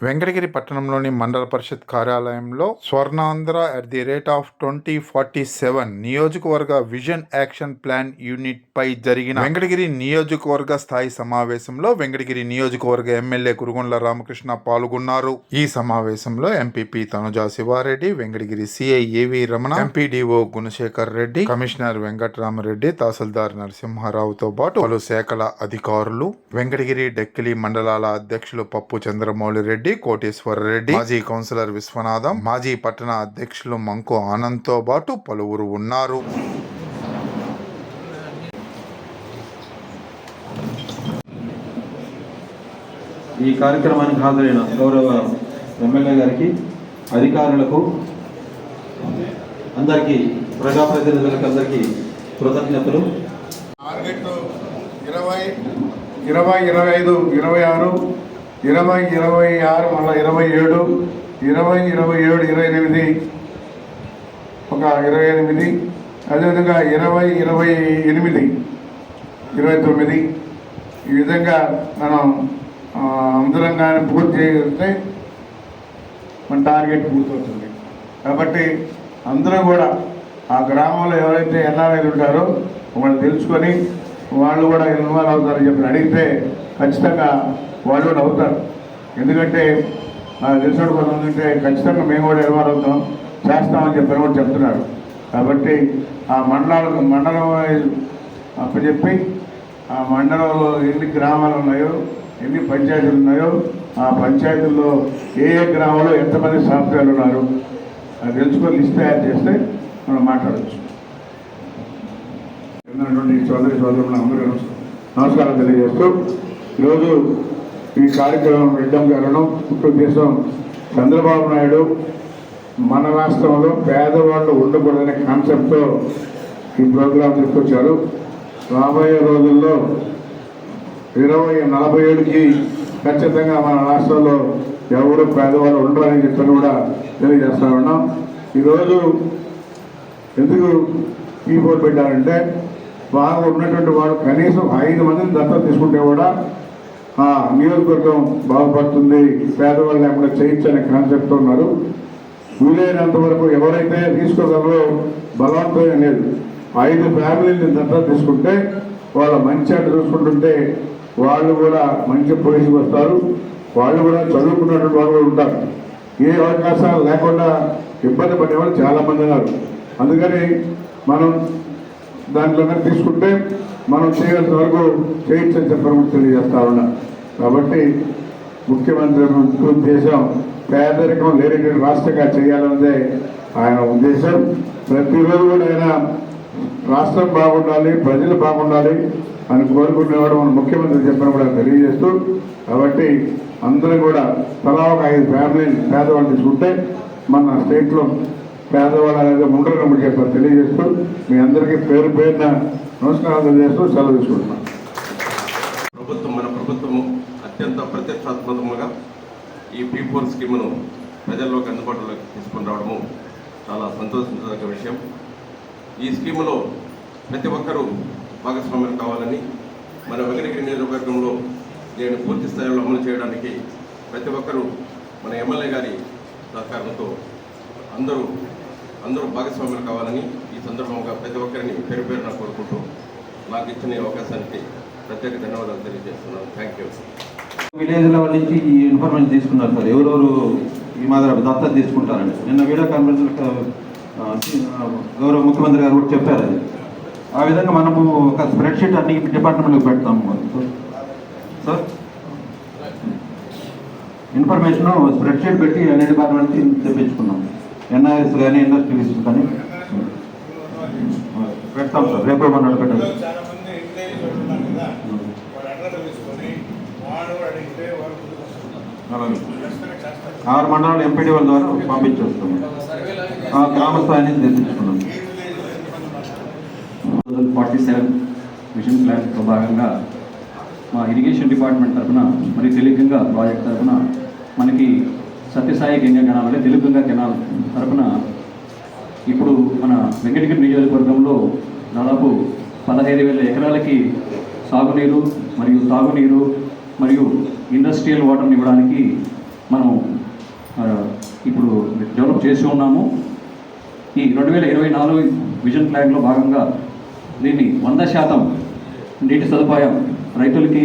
Venkatagiri పట్టణంలోని మండల పరిషత్ కార్యాలయంలో Swarnandhra at the rate of twenty forty seven నియోజకవర్గ విజన్ యాక్షన్ ప్లాన్ యూనిట్ పై జరిగిన వెంకటగిరి నియోజకవర్గ స్థాయి సమావేశంలో వెంకటగిరి నియోజకవర్గ ఎమ్మెల్యే కురుగొండ్ల రామకృష్ణ పాల్గొన్నారు. ఈ సమావేశంలో MPP Tanuja Sivareddy Venkatagiri CI AV Ramana MPDO Gunasekhar Reddy commissioner Venkataramareddy tahsildar నరసింహారావుతో పాటు పలు శాఖల అధికారులు వెంకటగిరి డెక్కిలి మండలాల అధ్యక్షులు పప్పు చంద్రమౌళి రెడ్డి కోటేశ్వర రెడ్డి మాజీ కౌన్సిలర్ విశ్వనాథం మాజీ పట్టణ అధ్యక్షులు మంకు ఆనంద్తో పాటు పలువురు ఉన్నారు. ఈ కార్యక్రమానికి హాజరైన గౌరవ ఎమ్మెల్యే గారికి అధికారులకు అందరికీ ప్రజాప్రతినిధులకు అందరికీ కృతజ్ఞతలు. టార్గెట్ ఇరవై ఇరవై ఇరవై ఐదు ఇరవై ఆరు ఇరవై ఇరవై ఆరు మళ్ళీ ఇరవై ఏడు. ఇరవై ఇరవై ఏడు ఇరవై ఎనిమిది. ఒక ఇరవై ఎనిమిది. అదేవిధంగా ఇరవై ఇరవై ఎనిమిది. ఇరవై తొమ్మిది. ఈ విధంగా మనం ఆ, అందరం కానీ పూర్తి చేస్తే మన టార్గెట్ పూర్తవుతుంది. కాబట్టి అందరూ కూడా ఆ గ్రామంలో ఎవరైతే ఎన్ఆర్ఐలు ఉంటారో వాళ్ళు తెలుసుకొని వాళ్ళు కూడా ఇన్వాల్వ్ అవుతారని చెప్పి అడిగితే ఖచ్చితంగా వాళ్ళు కూడా అవుతారు. ఎందుకంటే నాకు తెలిసిన కొంతమంది ఖచ్చితంగా మేము కూడా ఇన్వాల్వ్ అవుతాం చేస్తామని చెప్పి కూడా చెప్తున్నారు. కాబట్టి ఆ మండలాలకు మండలం అప్పచెప్పి ఆ మండలంలో ఎన్ని గ్రామాలు ఉన్నాయో ఎన్ని పంచాయతీలు ఉన్నాయో ఆ పంచాయతీల్లో ఏ ఏ గ్రామంలో ఎంతమంది సాఫ్ట్వేర్లు ఉన్నారు అది తెలుసుకొని లిస్ట్ తయారు చేస్తే మనం మాట్లాడవచ్చు ఉన్నటువంటి సోదరి సోదరులు అందరూ నమస్కారం తెలియజేస్తూ ఈరోజు ఈ కార్యక్రమం పెట్టడం కారణం ఉద్దేశం చంద్రబాబు నాయుడు మన రాష్ట్రంలో పేదవాళ్ళు ఉండకూడదనే కాన్సెప్ట్తో ఈ ప్రోగ్రాం తీసుకొచ్చారు. రాబోయే రోజుల్లో ఇరవై నలభై ఏడుకి ఖచ్చితంగా మన రాష్ట్రంలో ఎవరు పేదవాళ్ళు ఉండరని చెప్పని కూడా తెలియజేస్తా ఉన్నాం. ఈరోజు ఎందుకు ఈ పెట్టారంటే బాగా ఉన్నటువంటి వాడు కనీసం ఐదు మందిని దత్తత తీసుకుంటే కూడా ఆ నియోజకవర్గం బాగుపడుతుంది. పేదవాళ్ళు లేకుండా చేయించనే కాన్సెప్ట్ ఉన్నారు. వీలైనంత వరకు ఎవరైతే తీసుకోగలరో బలవంతమే లేదు. ఐదు ఫ్యామిలీని దత్తత తీసుకుంటే వాళ్ళ మంచి అటు చూసుకుంటుంటే వాళ్ళు కూడా మంచి పొజిషన్కి వస్తారు. వాళ్ళు కూడా చదువుకున్నటువంటి వాళ్ళు కూడా ఉంటారు. ఏ అవకాశాలు లేకుండా ఇబ్బంది పడేవాళ్ళు చాలా మంది ఉన్నారు. అందుకని మనం దాంట్లోనే తీసుకుంటే మనం చేయాల్సిన వరకు చేయొచ్చని చెప్పడం కూడా తెలియజేస్తా ఉన్నా. కాబట్టి ముఖ్యమంత్రి ఉద్దేశం పేదరికం లేనటువంటి రాష్ట్రంగా చేయాలన్నదే ఆయన ఉద్దేశం. ప్రతిరోజు కూడా ఆయన రాష్ట్రం బాగుండాలి ప్రజలు బాగుండాలి అని కోరుకునేవాడు మన ముఖ్యమంత్రి చెప్పిన కూడా తెలియజేస్తూ కాబట్టి అందరూ కూడా తలా ఒక ఐదు ఫ్యామిలీ పేదవాళ్ళు తీసుకుంటే మన స్టేట్లో పేదవాళ్ళు అనేది ఉండరని చెప్పారు తెలియజేస్తూ మీ అందరికీ పేరు పేరున నమస్కారాలు తెలియజేస్తూ సెలవు తీసుకుంటున్నాను ప్రభుత్వం మన ప్రభుత్వము అత్యంత ప్రతిష్టాత్మకంగా ఈ పీ ఫోర్ స్కీమును ప్రజల్లోకి అందుబాటులోకి తీసుకొని రావడము చాలా సంతోషించదగ్గ విషయం. ఈ స్కీములో ప్రతి ఒక్కరూ భాగస్వామ్యం కావాలని మన వెంకటగిరి నియోజకవర్గంలో నేను పూర్తి స్థాయిలో అమలు చేయడానికి ప్రతి ఒక్కరూ మన ఎమ్మెల్యే గారి సహకారంతో అందరూ అందరూ భాగస్వాములు కావాలని ఈ సందర్భంగా ప్రతి ఒక్కరిని పేరు పేరున కోరుకుంటూ నాకు ఇచ్చిన అవకాశానికి ప్రత్యేక ధన్యవాదాలు తెలియజేస్తున్నాను. థ్యాంక్ యూ విలేజ్ లెవెల్ నుంచి ఈ ఇన్ఫర్మేషన్ తీసుకున్నారు సార్. ఎవరెవరు ఈ మాదిరి దత్తత తీసుకుంటారని. నిన్న వీడియో కాన్ఫరెన్స్ గౌరవ ముఖ్యమంత్రి గారు కూడా చెప్పారు అది. ఆ విధంగా మనము ఒక స్ప్రెడ్షీట్ అన్ని డిపార్ట్మెంట్లకు పెడతాము సార్. ఇన్ఫర్మేషన్ స్ప్రెడ్షీట్ పెట్టి అన్ని డిపార్ట్మెంట్కి తెప్పించుకున్నాం. ఎన్ఐఎస్ కానీ ఇండస్ట్రీస్ కానీ. పెడతాం సార్ రేపు మన పెట్టాలి ఆరు మండలాలు ఎంపీడీ వాళ్ళ ద్వారా పంపించేస్తాం ఆ గ్రామ స్థాయి నుంచి తెప్పించుకున్నాం ఫార్టీ సెవెన్ విజన్ ప్లాన్లో భాగంగా మా ఇరిగేషన్ డిపార్ట్మెంట్ తరఫున మరి తెలుగుగా ప్రాజెక్ట్ తరఫున మనకి సత్యసాయి గంగా కెనాల్ అంటే గంగా కెనాల్ తరఫున ఇప్పుడు మన వెంకటగిరి నియోజకవర్గంలో దాదాపు పదహైదు వేల ఎకరాలకి సాగునీరు మరియు తాగునీరు మరియు ఇండస్ట్రియల్ వాటర్ని ఇవ్వడానికి మనం ఇప్పుడు డెవలప్ చేసి ఉన్నాము. ఈ రెండు వేల ఇరవై నాలుగు విజన్ ప్లాన్లో భాగంగా దీన్ని వంద శాతం నీటి సదుపాయం రైతులకి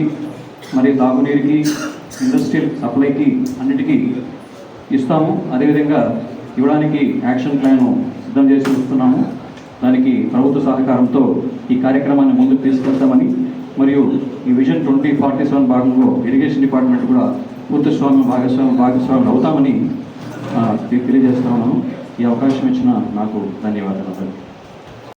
మరియు తాగునీరుకి ఇండస్ట్రియల్ సప్లైకి అన్నిటికీ ఇస్తాము. అదేవిధంగా ఇవ్వడానికి యాక్షన్ ప్లాన్ సిద్ధం చేసి వస్తున్నాము. దానికి ప్రభుత్వ సహకారంతో ఈ కార్యక్రమాన్ని ముందుకు తీసుకెళ్తామని మరియు ఈ విజన్ ట్వంటీ ఫార్టీ సెవెన్ భాగంలో ఇరిగేషన్ డిపార్ట్మెంట్ కూడా పూర్తి స్వామ్య భాగస్వామ్య భాగస్వామ్యం అవుతామని తెలియజేస్తున్నాను తెలియజేస్తా ఉన్నాను. ఈ అవకాశం ఇచ్చిన నాకు ధన్యవాదాలు